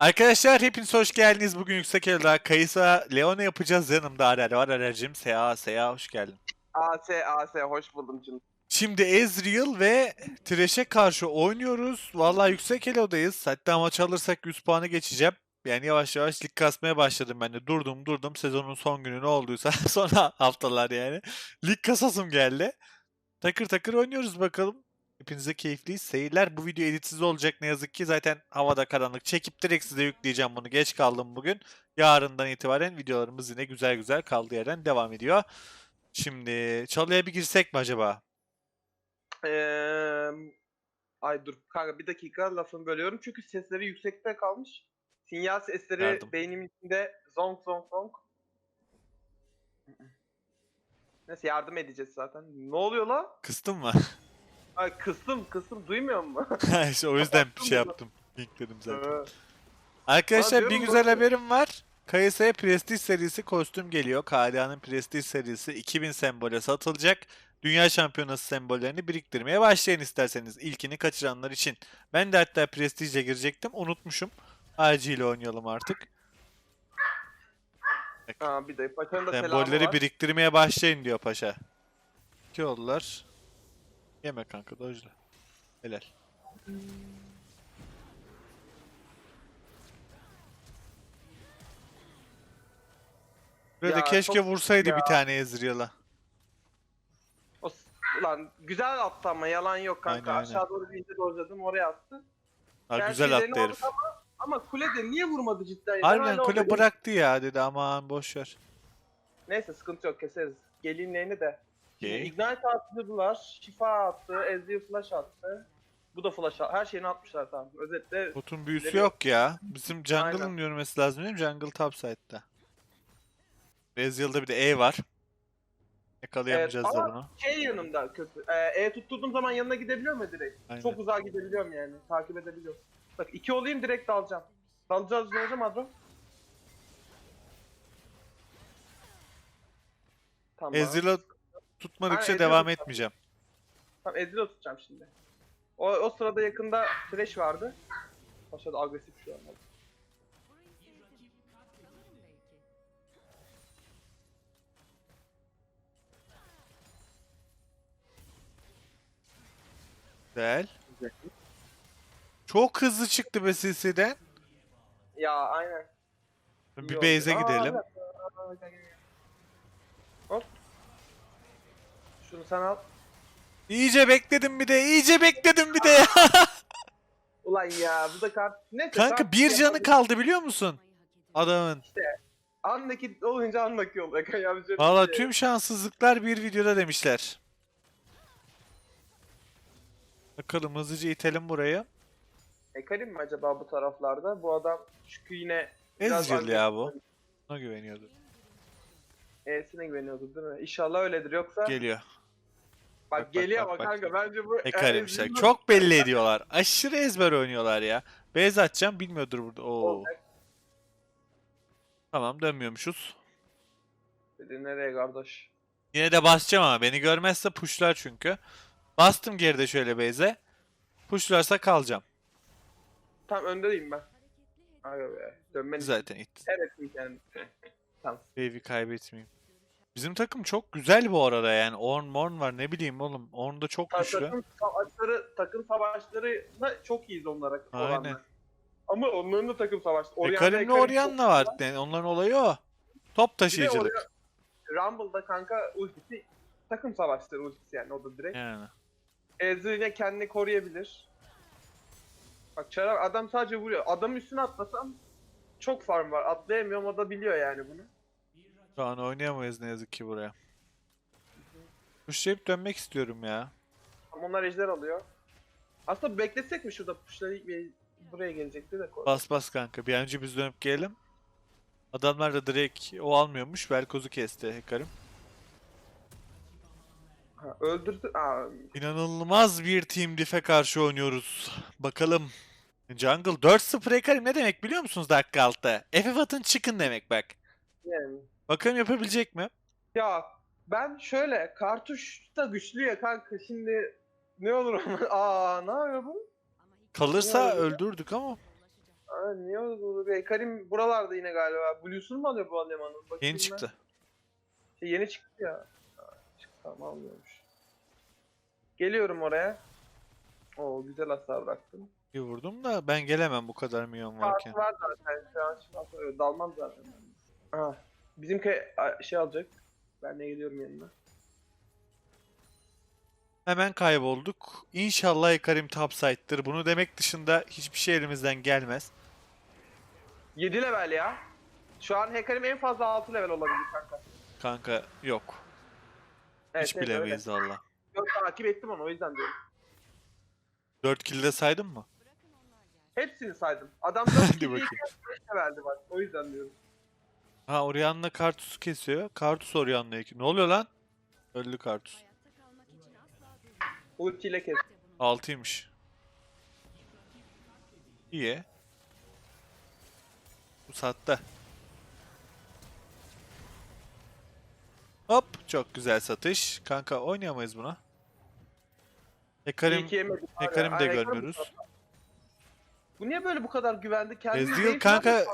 Arkadaşlar hepiniz hoş geldiniz. Bugün Yüksek Elda Kayısa Leona yapacağız. Yanımda Arer var. Arer'cim Seha Seha hoş geldin. AS AS hoş buldum canım. Şimdi Ezreal ve Thresh'e karşı oynuyoruz. Vallahi Yüksek Elo'dayız. Hatta maç alırsak 100 puanı geçeceğim. Yani yavaş yavaş lig kasmaya başladım ben de. Durdum durdum sezonun son günü ne olduysa sonra haftalar yani. Lig kasasım geldi. Takır takır oynuyoruz bakalım. Hepinize keyifli seyirler. Bu video editsiz olacak ne yazık ki. Zaten havada karanlık. Çekip direkt size yükleyeceğim bunu. Geç kaldım bugün. Yarından itibaren videolarımız yine güzel güzel kaldığı yerden devam ediyor. Şimdi çalıya bir girsek mi acaba? Eee ay dur kanka bir dakika lafını bölüyorum çünkü sesleri yüksekte kalmış. Sinyal sesleri Yardım. beynimin içinde zonk zonk zonk. Neyse yardım edeceğiz zaten. Ne oluyor la? Kıstın mı? Ay kıstım kıstım duymuyor musun? işte o yüzden bir şey yaptım. Linkledim zaten. Ee, Arkadaşlar bir diyorum güzel bu- haberim var. Kayısa'ya Prestige serisi kostüm geliyor. KDA'nın Prestige serisi 2000 sembole satılacak. Dünya şampiyonası sembollerini biriktirmeye başlayın isterseniz. İlkini kaçıranlar için. Ben de hatta Prestige'e girecektim. Unutmuşum. Acil oynayalım artık. Aa, bir dakika paçanın da selamı Sembolleri biriktirmeye başlayın diyor paşa. İki oldular. Yeme kanka dojla. Helal. Burada Ya keşke çok- vursaydı ya. bir tane Ezreal'a. O s- Ulan güzel attı ama yalan yok kanka. Aynen. Aşağı doğru bir ince dojladım oraya attı. Ha, Gerçi güzel attı herif. aldık Ama, ama kulede niye vurmadı cidden? ya? Ben Harbiden hala kule bıraktı ya dedi aman boşver. Neyse sıkıntı yok keseriz. Gelinlerini de. Okey. Ignite attırdılar. Şifa attı. Ezreal flash attı. Bu da flash attı. Her şeyini atmışlar tamam. Özetle Botun büyüsü yok ya. Bizim jungle'ın Aynen. yürümesi lazım değil mi? Jungle topside'da. Ezreal'da bir de E var. Yakalayamayacağız Evet, da ama- bunu. şey yanımda kötü. Ee, e tutturduğum zaman yanına gidebiliyor mu direkt? Aynen. Çok uzağa gidebiliyorum yani. Takip edebiliyorum. Bak iki olayım direkt dalacağım. Dalacağız ne hocam Adro? Tamam. Ezreal'ı tutmadıkça Aynen, devam Ezreal'ı etmeyeceğim. Tamam Ezreal tutacağım şimdi. O, o sırada yakında Thresh vardı. Aşağıda agresif şu an. Güzel. Çok hızlı çıktı be CC'den. Ya aynen. Bir İyi oldu. base'e Aa, gidelim. dakika. Aa, gel, gel, gel. Hop. Şunu sen al. İyice bekledim bir de. iyice bekledim bir de ya. Ulan ya bu da kart. Neyse. Kanka kart- bir canı kaldı biliyor musun? Adamın. Andaki olunca andaki oluyor. Kanka yapacak bir Valla şey tüm şanssızlıklar bir videoda demişler. Bakalım hızlıca itelim burayı. yok. E Karim mi acaba bu taraflarda? Bu adam çünkü yine biraz Ezreal ya bu. Ona güveniyordu. E'sine güveniyordu değil mi? İnşallah öyledir yoksa. Geliyor. Bak, bak, bak, geliyor bak, ama bak. kanka bence bu Ekarimşler. Ezreal'ın Çok belli ediyorlar. Aşırı ezber oynuyorlar ya. Beyz atacağım bilmiyordur burada. Oo. Tamam dönmüyormuşuz. Dedi nereye kardeş? Yine de basacağım ama beni görmezse pushlar çünkü. Bastım geride şöyle base'e. Pushlarsa kalacağım. Tam öndeyim ben. Aga be. Dönmeni Zaten it. Evet yani. tamam. Wave'i kaybetmeyeyim. Bizim takım çok güzel bu arada yani. Orn Morn var ne bileyim oğlum. Orn da çok Ta- güçlü. Takım savaşları, takım savaşları da çok iyiyiz onlara Aynen. olanlar. Ama onların da takım savaşları. E Orianna çok var. Yani onların olayı o. Top taşıyıcılık. Rumble'da kanka ultisi takım savaşları ultisi yani o da direkt. Yani. Ezreal'e kendini koruyabilir. Bak Çarar adam sadece vuruyor. Adamın üstüne atlasam çok farm var. Atlayamıyorum o da biliyor yani bunu. Şu an oynayamayız ne yazık ki buraya. Pushlayıp dönmek istiyorum ya. Ama onlar ejder alıyor. Aslında bekletsek mi şurada pushları bir- buraya gelecekti de koy. Bas bas kanka. Bir an önce biz dönüp gelelim. Adamlar da direkt o almıyormuş. Velkoz'u kesti Hekarim. Ha, öldürdü. Aa, İnanılmaz bir Team Diff'e karşı oynuyoruz. Bakalım. Jungle 4-0 Hekarim ne demek biliyor musunuz dakika altta? FF atın çıkın demek bak. yani. Bakalım yapabilecek mi? Ya ben şöyle kartuş da güçlü ya kanka şimdi ne olur ama aa ne yapıyor bu? Kalırsa öldürdük ama. Ha, niye oldu? Karim buralarda yine galiba. Blues'unu mu alıyor bu Aleman'ın? Bakayım Yeni ben. çıktı. Şey, yeni çıktı ya. Çıktı, tamam almıyormuş. Geliyorum oraya. Oo güzel hasar bıraktım. Bir vurdum da ben gelemem bu kadar milyon varken. Kartı var zaten şu an. An öyle dalmam zaten. ben. Ha, bizim kay- a- şey alacak. Ben de geliyorum yanına. Hemen kaybolduk. İnşallah Ekarim topside'dır. Bunu demek dışında hiçbir şey elimizden gelmez. 7 level ya. Şu an Hekarim en fazla 6 level olabilir kanka. Kanka yok. Evet, Hiç evet, bilemeyiz öyle. valla. Yok takip ettim onu o yüzden diyorum. 4 kill'de saydın mı? Hepsini saydım. Adam 4 Hadi kill bakayım. 5 leveldi bak. O yüzden diyorum. Ha Orianna Kartus'u kesiyor. Kartus Orianna'ya Ne oluyor lan? Öldü Kartus. Ultiyle kes. 6'ymış. İyi. Bu sattı. Hop çok güzel satış. Kanka oynayamayız buna. Hekarim. Hekarim Ha, de görmüyoruz. bu niye böyle bu kadar güvendi? Kendi Ezreal kanka-.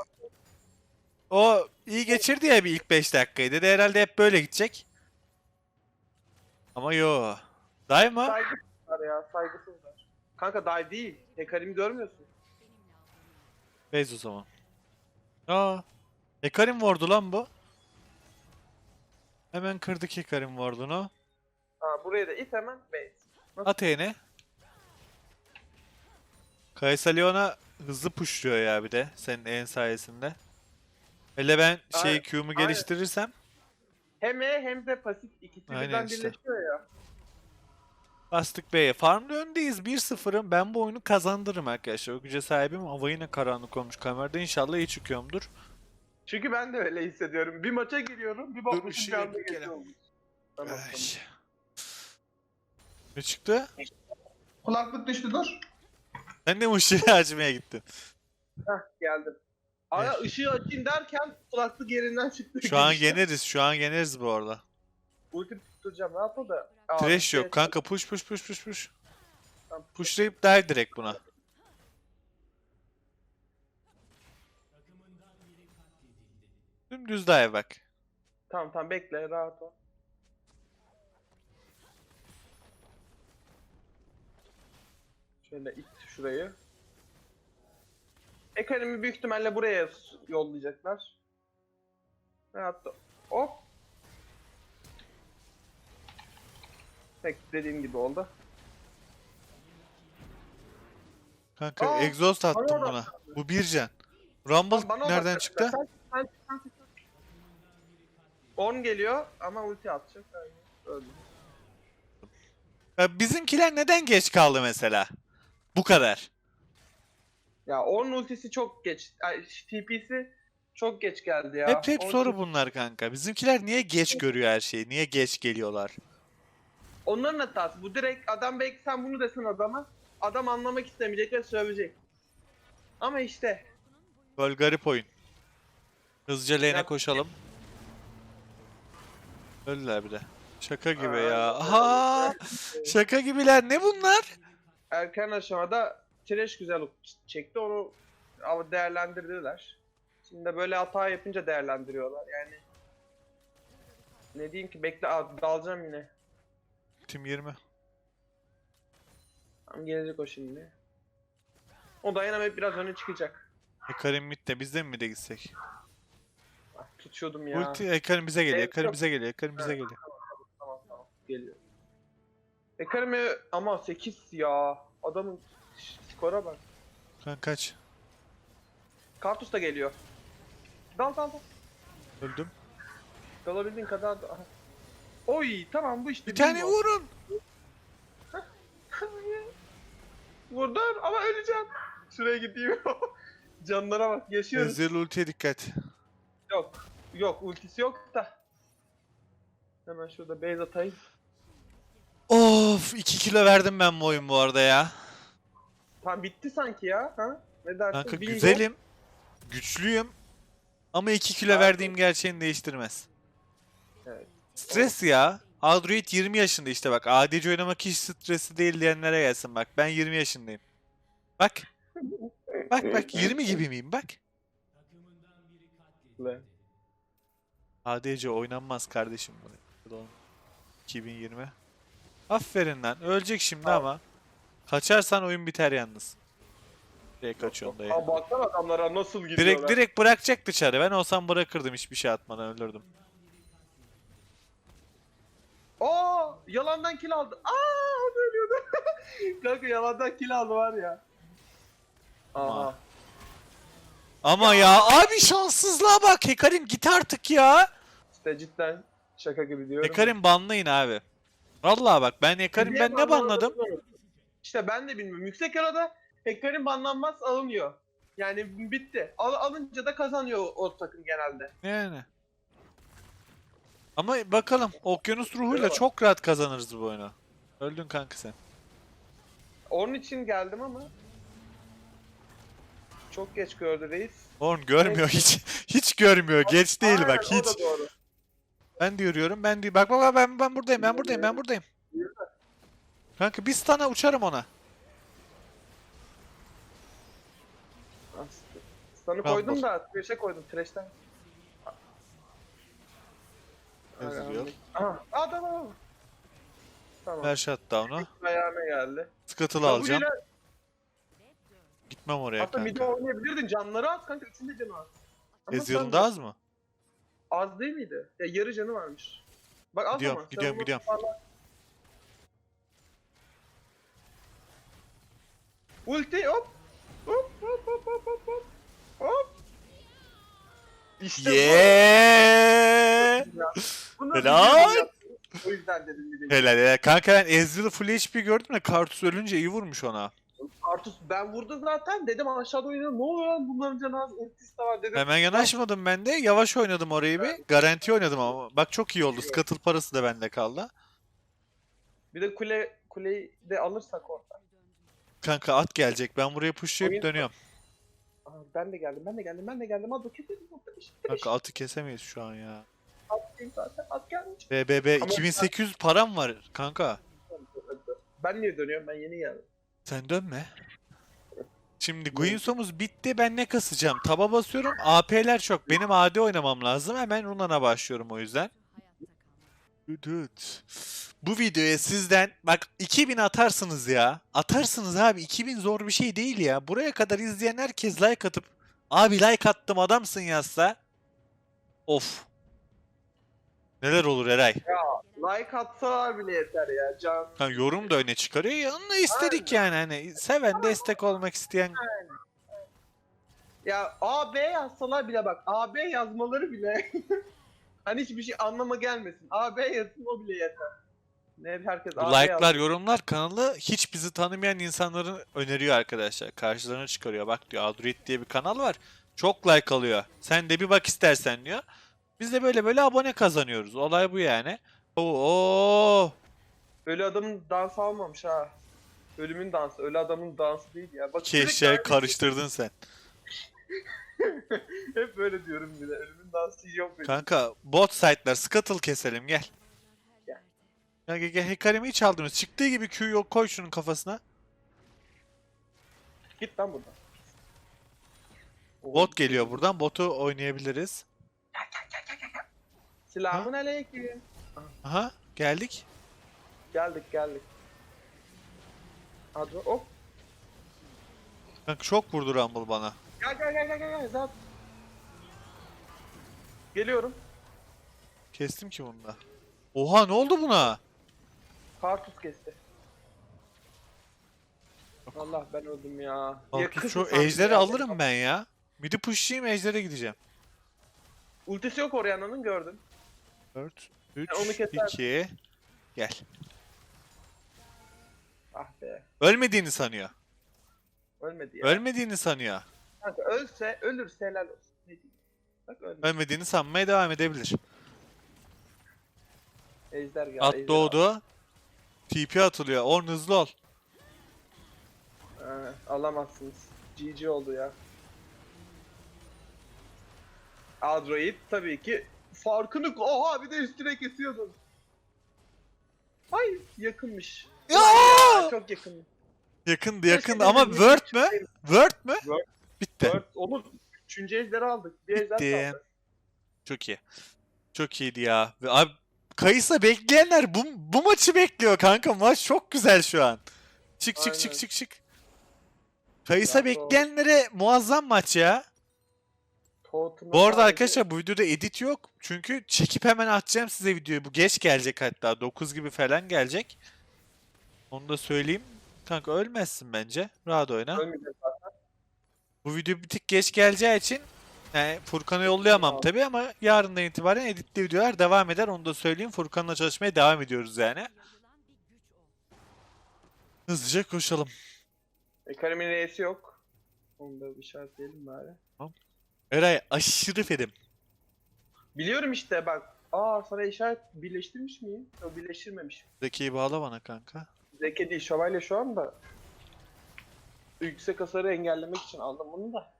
O iyi geçirdi ya bir ilk 5 dakikayı. Dedi herhalde hep böyle gidecek. Ama yo. Dive mı? Saygısızlar ya saygısızlar. Kanka dive değil. Hekarim'i görmüyorsun. Base o zaman. Aa. Hekarim vurdu lan bu. Hemen kırdık Hekarim ward'unu. Ha buraya da it hemen base. At eğne. Kaysa Leon'a hızlı pushluyor ya bir de senin en sayesinde. Hele ben şey Aynen, Q'mu aynen. geliştirirsem Hem E hem de pasif ikisi Aynen birden işte. birleşiyor ya. bastık B'ye. Farmda öndeyiz 1-0'ım. Ben bu oyunu kazandırırım arkadaşlar. O güce sahibim. Hava yine karanlık olmuş kamerada. İnşallah iyi çıkıyorumdur. Çünkü ben de öyle hissediyorum. Bir maça giriyorum, bir bakmışım ışığı bir gelelim. olmuş. Tamam, Ay. tamam. Ne çıktı? Kulaklık düştü dur. Sen de mi ışığı açmaya gittin? Heh geldim. Ara ışığı açayım derken kulaklık yerinden çıktı. Şu an yeneriz. Şu an yeneriz bu arada. Ulti tutturacağım ne yapalım da. Aa, Trash şey- yok kanka push push push push push. Tamam. Pushlayıp dive direkt buna. Dümdüz dive bak. Tamam tamam bekle rahat ol. Şöyle it şurayı. Ekarimi büyük ihtimalle buraya yollayacaklar. Ol. Hop. Pek dediğim gibi oldu. Kanka Aa, bana attım da- buna. Bu bir can. Rumble bana nereden çıktı? Sen- sen- sen- sen- 10 geliyor ama ulti atacak. Aynen. Öldü. Ya bizimkiler neden geç kaldı mesela? Bu kadar. Ya 10 ultisi çok geç. Ay, TP'si çok geç geldi ya. Hep hep On soru bunlar kanka. Bizimkiler niye geç görüyor her şeyi? Niye geç geliyorlar? Onların hatası. Bu direkt adam belki sen bunu desen adama. Adam anlamak istemeyecek ve sövecek. Ama işte. Böyle garip oyun. Hızlıca lane'e Ya- koşalım. Öldüler bir de. Şaka gibi Aa, ya. Aha! Şaka gibiler. Ne bunlar? Erken aşamada Thresh güzel çekti. Onu ama değerlendirdiler. Şimdi de böyle hata yapınca değerlendiriyorlar. Yani ne diyeyim ki bekle Aa, dalacağım yine. Tim 20. Tam gelecek o şimdi. O dayanamayıp biraz öne çıkacak. Ekarim midde. Biz de mi mid'e gitsek? Ah, tutuyordum ya. Ulti Ekarim bize geliyor. Evet, yok. bize geliyor. Ekarim bize Evet. geliyor. Tamam tamam geliyor. Ekarimi ama 8 ya. Adamın skora bak. Kan kaç. Kartus da geliyor. Dal dal dal. Öldüm. Dalabildiğin kadar da. Oy tamam bu işte. Bir tane bingo. vurun. Vurdum ama öleceğim. Şuraya gideyim. Canlara bak yaşıyoruz. Ezreal ultiye dikkat. Yok. Yok ultisi yok da. Hemen şurada base atayım. Of 2 kilo verdim ben bu oyun bu arada ya. Tamam bitti sanki ya. Ha? Ne dersin? Kanka Bingo. güzelim. Güçlüyüm. Ama 2 kilo Abi. verdiğim gerçeğini değiştirmez. Evet. Stres ya. Aldroid 20 yaşında işte bak. ADC oynamak hiç stresi değil diyenlere gelsin bak. Ben 20 yaşındayım. Bak. Bak bak 20 gibi miyim bak. Le. ADC oynanmaz kardeşim bu. Pardon. 2020. Aferin lan. Ölecek şimdi ama. Kaçarsan oyun biter yalnız. Direkt kaçıyorsun dayı. Aa, baksana adamlara nasıl gidiyorlar. Direkt direkt bırakacak dışarı. Ben olsam bırakırdım hiçbir şey atmadan ölürdüm. Aa, yalandan kill aldı. Aa, ölüyordu. Kanka yalandan kill aldı var ya. Ama- Aha. Ama ya abi şanssızlığa bak. Hekarim git artık ya. İşte cidden şaka gibi diyorum. Hekarim banlayın abi. Vallahi bak ben Hekarim ben ne banladım? İşte ben de bilmiyorum. Yüksek arada Hekarim banlanmaz alınıyor. Yani bitti. Al, alınca da kazanıyor o, takım genelde. Yani. Ama bakalım okyanus ruhuyla çok rahat kazanırız bu oyunu. Öldün kanka sen. Onun için geldim ama çok geç gördü reis. Horn görmüyor hiç. Hiç görmüyor. Geç değil Aynen, bak hiç. Ben de yürüyorum. Ben bak bak bak ben ben buradayım. Ben buradayım. Ben buradayım. Kanka bir stana uçarım ona. Aslında. Stun'ı Ben koydum bas- da trash'e koydum trash'ten. Ezreal. Aha, aa tamam. Tamam. Ver shutdown'u. Ayağına geldi. Scuttle'ı alacağım. W'yle Gitmem oraya Hatta mid'e kanka. oynayabilirdin. Canları az kanka. Üçünde canı az. Ama Ezreal'ın sen- da az mı? Az değil miydi? Ya yarı canı varmış. Bak az Gidiyorum, ama. gidiyorum, gidiyorum. Ulti hop. Hop hop hop hop hop hop. Hop. İşte Yeah! bu. Helal. O yüzden dedim bir de. Helal helal. Kanka ben Ezreal'ı full HP gördüm de Kartus ölünce iyi vurmuş ona. Artus ben vurdum zaten dedim aşağıda oynuyor. Ne oluyor lan bunların canı az ultisi de var dedim. Hemen yanaşmadım ben de. Yavaş oynadım orayı bir. Garanti oynadım ama. Bak çok iyi oldu. Scuttle parası da bende kaldı. Bir de kule kuleyi de alırsak orada. Kanka at gelecek. Ben buraya pushlayıp Oyun- dönüyorum. Aa, ben de geldim ben de geldim ben de geldim. Hadi keselim orada işte. Kanka atı kesemeyiz şu an ya. Attayım zaten at gelmiş. BBB Ama- 2800 param var kanka. Ben niye dönüyorum ben yeni geldim. Sen dönme. Şimdi Guinsom'uz bitti. Ben ne kasacağım? Taba basıyorum. AP'ler çok. Benim AD oynamam lazım. Hemen Runan'a başlıyorum o yüzden. Düdüt. Bu videoya sizden bak 2000 atarsınız ya. Atarsınız abi. 2000 zor bir şey değil ya. Buraya kadar izleyen herkes like atıp abi like attım adamsın yazsa. Of. Neler olur Eray? Like atsalar bile yeter ya can. Ha, yorum da öne çıkarıyor. Ya onu da istedik yani hani. Seven destek olmak isteyen Ya A B yazsalar bile bak A B yazmaları bile hani hiçbir şey anlama gelmesin. A B yazsın o bile yeter. Ne herkes Bu like'lar, yorumlar kanalı hiç bizi tanımayan insanların öneriyor arkadaşlar. Karşılarına çıkarıyor. Bak diyor Adroid diye bir kanal var. Çok like alıyor. Sen de bir bak istersen diyor. Biz de böyle böyle abone kazanıyoruz. Olay bu yani. Oo. Ölü adamın dansı almamış ha. Ölümün dansı. Ölü adamın dansı değil ya. Bak eşyayı aynı karıştırdın sen. şey- Hep böyle diyorum bir de. Ölümün dansı yok benim. Kanka bot site'lar scuttle keselim. Gel. Gel gel. Hekarimi hiç aldınız. Çıktığı gibi Q yok koy şunun kafasına. Git lan buradan. Bot geliyor buradan. Botu oynayabiliriz. Selamun aleyküm. Aha geldik. Geldik geldik. Hadi hop. Kanka çok vurdu Rumble bana. Gel gel gel gel gel gel. Zat. Geliyorum. Kestim ki bunu da. Oha ne oldu buna? Kartus kesti. Allah ben öldüm ya. Çok sandım ejderi ya. alırım ben ya. Midi pushlayayım ejdere gideceğim. Ultisi yok Orianna'nın gördüm. 4, 3, onu keser. 2. Gel. Ah be. Ölmediğini sanıyor. Ölmedi ya. Ölmediğini sanıyor. Kanka ölse ölürse helal olsun. Ne diyeyim. Bak ölmedi. Ölmediğini sanmaya devam edebilir. Ejder geldi. At ejder doğdu. TP atılıyor. Orn hızlı ol. Ha, alamazsınız. GG oldu ya. Android tabii ki farkını... Oha bir de üstüne kesiyordun. Ay yakınmış. Ya! Çok yakın. Yakındı yakındı ama Word mü? Word mü? Bitti. 4 olur. Üçüncü ejderi aldık. Bir ejder Bitti. kaldı. Çok iyi. Çok iyiydi ya. Ve abi Kayısa bekleyenler bu, bu maçı bekliyor kanka. Maç çok güzel şu an. Çık çık çık Aynen. çık çık. Kayısa Ya, doğru. bekleyenlere muazzam maç ya. Totem'ı Bu arada arkadaşlar bu videoda edit yok. Çünkü çekip hemen atacağım size videoyu. Bu geç gelecek hatta. 9 gibi falan gelecek. Onu da söyleyeyim. Kanka ölmezsin bence. Rahat oyna. Zaten. Bu video bir tık geç geleceği için yani Furkan'a yollayamam Tamam. tabi ama yarından itibaren editli videolar devam eder. Onu da söyleyeyim. Furkan'la çalışmaya devam ediyoruz yani. Hızlıca koşalım. Ekarimin R'si yok. Onu da işaretleyelim bari. Eray aşırı fedim. Biliyorum işte bak. Aa sana işaret birleştirmiş miyim? Yok birleştirmemiş. Zeki'yi bağla bana kanka. Zeki değil şövalye şu anda. Yüksek hasarı engellemek için aldım bunu da.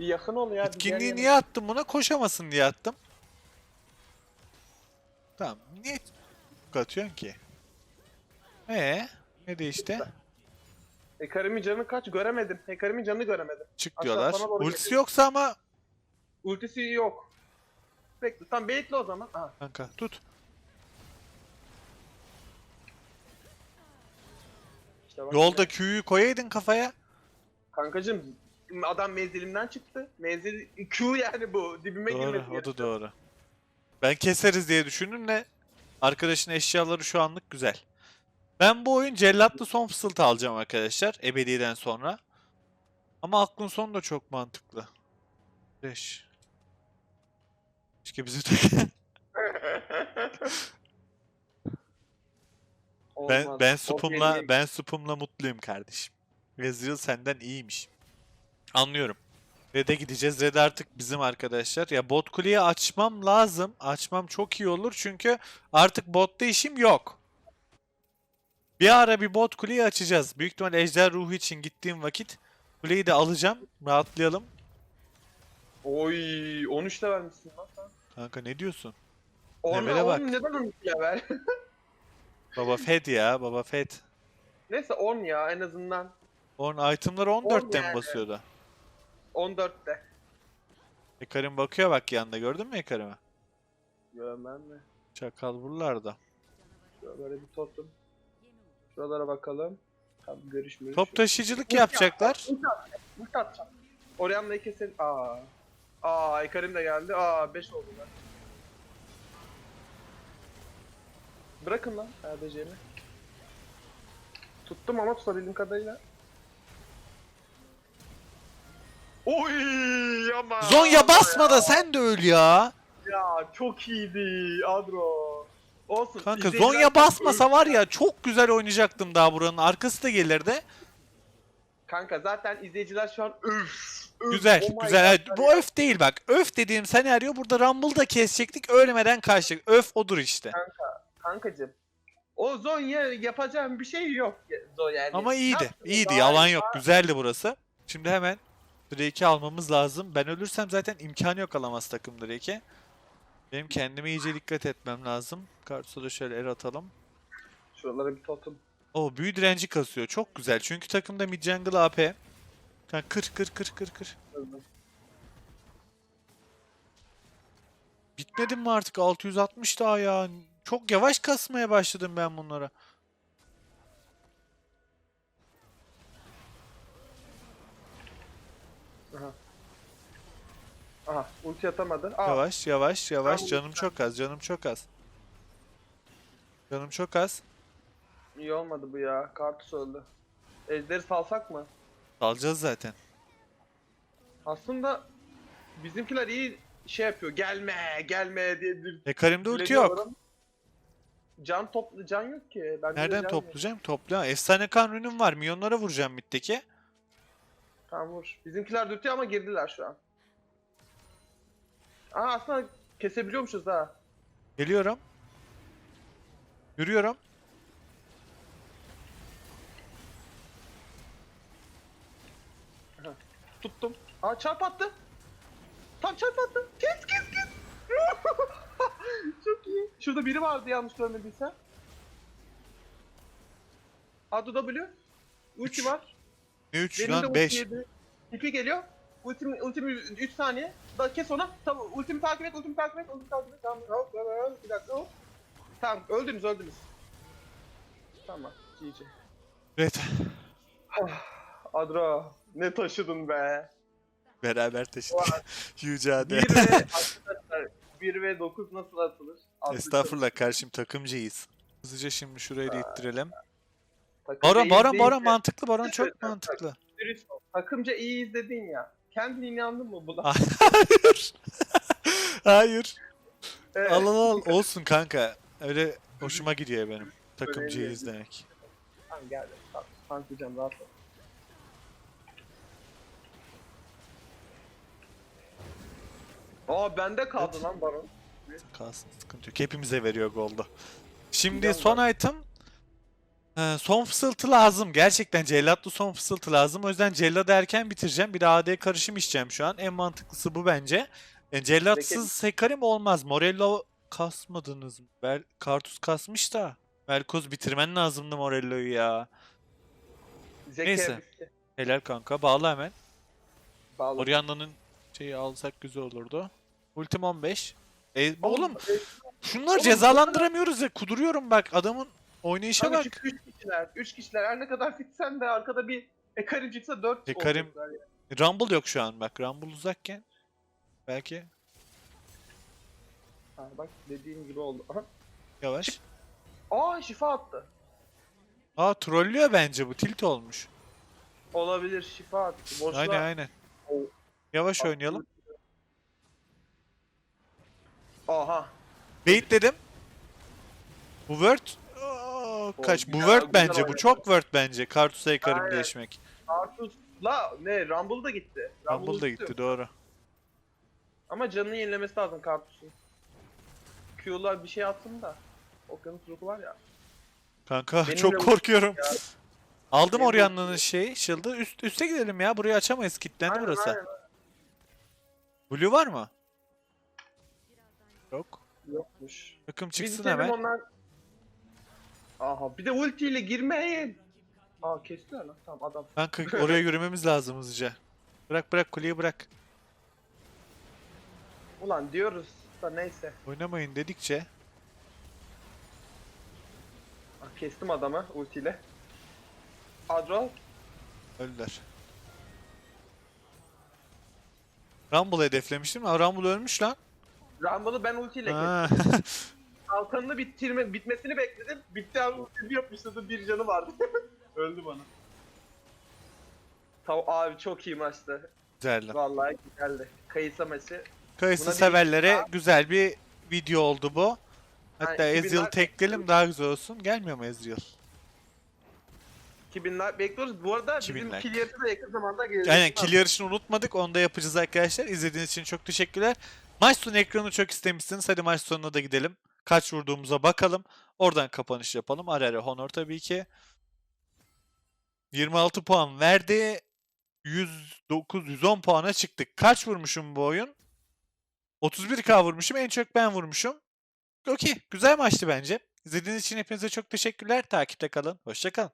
Bir yakın ol ya. bir yanıma. niye attım buna? Koşamasın diye attım. Tamam. Niye atıyorsun ki? Ee, ne değişti? Ekarimin canı kaç göremedim. Ekarimin canını göremedim. Çık Aşağı diyorlar. bana doğru Ultisi geliyor. yoksa ama Ultisi yok. Bekle tam baitle o zaman. Aha. kanka tut. işte bak Yolda. Q'yu koyaydın kafaya. Kankacım adam menzilimden çıktı. Menzil Q yani bu. Dibime Doğru, girmedi. o da doğru. Ben keseriz diye düşündüm de arkadaşın eşyaları şu anlık güzel. Ben bu oyun cellatlı son fısıltı alacağım arkadaşlar ebediden sonra. Ama aklın sonu da çok mantıklı. 5. Keşke bizi de... ben Olmaz. ben O supumla ben supumla mutluyum kardeşim. Ezreal senden iyiymiş. Anlıyorum. Red'e gideceğiz. Red artık bizim arkadaşlar. Ya bot kuleyi açmam lazım. Açmam çok iyi olur çünkü artık botta işim yok. Bir ara bir bot kuleyi açacağız. Büyük ihtimal ejder ruhu için gittiğim vakit kuleyi de alacağım. Rahatlayalım. Oy 13 de vermişsin lan sen. Kanka ne diyorsun? On, Levele bak. on neden 13 level? Baba Fed ya. Baba Fed. Neyse 10 ya en azından. On itemları 14'te mi yani. basıyordu? 14'te. Ekarim bakıyor bak yanında gördün mü Ekarim'i? Görmem mi? Çakal buralarda. Şöyle böyle bir totem. Şuralara bakalım. Tabii görüşmüyoruz. Top taşıyıcılık yapacaklar. Ulti atacağım. Oryan'la keselim. Aa. Aa Ekarim de geldi. Aa 5 oldular. Bırakın lan RDC'ni. Tuttum ama tutabildiğim kadarıyla. Oy ama. Zonya basma da sen de öl ya. Ya çok iyiydi Adro. Olsun. Kanka izleyiciler Zonya çok basmasa var ya çok güzel oynayacaktım daha buranın. Arkası da gelirdi. Kanka zaten izleyiciler şu an öf. öf, Güzel, oh my güzel. God bu öf değil bak. Öf dediğim senaryo burada Rumble'da kesecektik. Ölmeden kaçtık. Öf odur işte. Kankacım. O Zonya yapacağım bir şey yok. Zonya yani. Ama Ne iyiydi. yaptın? İyiydi. Daha Yalan yok. Güzeldi burası. Şimdi hemen Drake'i almamız lazım. Ben ölürsem zaten imkanı yok alamaz takım Drake'i. Benim kendime iyice dikkat etmem lazım. Kartusa da şöyle el atalım. Şuralara bir totem. O büyü direnci kasıyor. Çok güzel. Çünkü takımda mid jungle AP. Kanka kır kır kır kır kır. Bitmedi mi artık 660 daha ya? Çok yavaş kasmaya başladım ben bunlara. Aha. Aha ulti atamadı. Aa, Yavaş yavaş yavaş. Canım çok az. Canım çok az. Canım çok az. iyi olmadı bu ya. Kartus öldü. Ejderi salsak mı? Alacağız zaten. Aslında bizimkiler iyi şey yapıyor. Gelme, gelme diye bir Ekarim'de ulti yok. Can toplu can yok ki. Bende de Nereden can yok. toplayacağım? Topla. Efsane kan rünüm var. Milyonlara vuracağım middeki. Tamam vur. Bizimkiler dürtüyor ama girdiler şu an. Aa aslında kesebiliyormuşuz ha. Geliyorum. Yürüyorum. Tuttum. Aa çarp attı. Tam çarp attı. Kes kes kes. Çok iyi. Şurada biri vardı yanlış görmediysem. Adu W. Ulti Üç. var. Ne 3 Benim de lan ulti 5. yedi. Tipi geliyor. Ultim, ultim 3 saniye. Da kes ona. Tamam ultimi takip et, ultimi takip et, ultimi takip et. Tamam, hop, hop, bir dakika hop. Tamam, öldünüz, öldünüz. Tamam, GG. Evet. Adro, ne taşıdın be. Beraber taşıdık. Yüce 1 hadi. ve arkadaşlar 1 ve 9 nasıl atılır? Atlı Estağfurullah karşım takımcıyız. Hızlıca şimdi şurayı da ittirelim. Takımca Baron iyi baron izleyince- baron mantıklı baron çok mantıklı. Dürüst ol. Takımca iyi izledin ya. Kendin inandın mı buna? Hayır. Hayır. Evet. Al al al olsun kanka. Öyle hoşuma gidiyor benim. Takımcıyı izlemek. Tamam geldi. Tamam. Tanklayacağım rahat ol. Aa bende kaldı Evet. lan baron. Kalsın sıkıntı yok. Hepimize veriyor goldu. Şimdi son item e, son fısıltı lazım. Gerçekten cellatlı son fısıltı lazım. O yüzden celladı erken bitireceğim. Bir de AD karışım içeceğim şu an. En mantıklısı bu bence. E, cellatsız Hekarim olmaz. Morello kasmadınız mı? Bel Kartus kasmış da. Velkoz bitirmen lazımdı Morello'yu ya. Zeki Neyse. bitti. Helal kanka. Bağla hemen. Bağlı. Orianna'nın şeyi alsak güzel olurdu. Ultim 15. E, oğlum Oğlum, şunları oğlum, cezalandıramıyoruz ya. Kuduruyorum bak. Adamın oynayışa Kanka bak. şu üç kişiler, üç kişiler her ne kadar fitsen de arkada bir Ekarim çıksa dört Hekarim- olacaklar ya. Rumble yok şu an bak. Rumble uzakken. Belki Ha, bak dediğim gibi oldu. Aha. yavaş. Aa şifa attı. Aa trollüyor bence bu. Tilt olmuş. Olabilir şifa attı. Boşluğa Aynen aynen. O- Yavaş oynayalım. Aha. Bait dedim. Bu word Kaç? Bu güzel bence. Bu çok word bence. Kartus'a Aynen. değişmek. Artus'la ne Rumble da gitti. Rumble da tutuyor. gitti doğru. Ama canını yenilemesi lazım Kartus'un. Q'la bir şey attım da. Okyanus ruhu var ya. Kanka Benimle çok korkuyorum. ya. Aldım uç- şeyi, shield'ı. Üst, üste gidelim ya. Burayı açamayız. Kilitlendi Aynen, burası. aynen. Blue var mı? Yok. Yokmuş. Takım Biz çıksın itelim hemen. onlar. Aha bir de ultiyle girmeyin. Aa kestiler lan. Tamam adam. Kanka oraya yürümemiz lazım hızlıca. Bırak bırak kuleyi bırak. Ulan diyoruz da neyse. Oynamayın dedikçe. Ah, kestim adamı ultiyle. Adro. Öldüler. Rumble hedeflemiştim ama Rumble ölmüş lan. Rumble'ı ben ultiyle kestim. Ha. Kalkanını bitirme, bitmesini bekledim. Bitti abi ultimi yapmışladı bir canı vardı. Öldü bana. Tav abi çok iyi maçtı. Güzeldi. Vallahi güzeldi. Kayısa maçı. Kayısı Buna bir- severlere güzel bir video oldu bu. Hatta Ha, Ezreal 2000'ler tekleyelim daha güzel olsun. Gelmiyor mu Ezreal? 2000'ler bekliyoruz. Bu arada 2000 bizim like. kill yarısı da yakın zamanda gelecek. Aynen kill yarışını unutmadık. Onu da yapacağız arkadaşlar. İzlediğiniz için çok teşekkürler. Maç sonu ekranı çok istemişsiniz. Hadi maç sonuna da gidelim. Kaç vurduğumuza bakalım. Oradan kapanış yapalım. Ara ara Honor tabii ki. 26 puan verdi. 109 110 puana çıktık. Kaç vurmuşum bu oyun? 31k vurmuşum. En çok ben vurmuşum. Okey. Güzel maçtı bence. İzlediğiniz için hepinize çok teşekkürler. Takipte kalın. Hoşçakalın.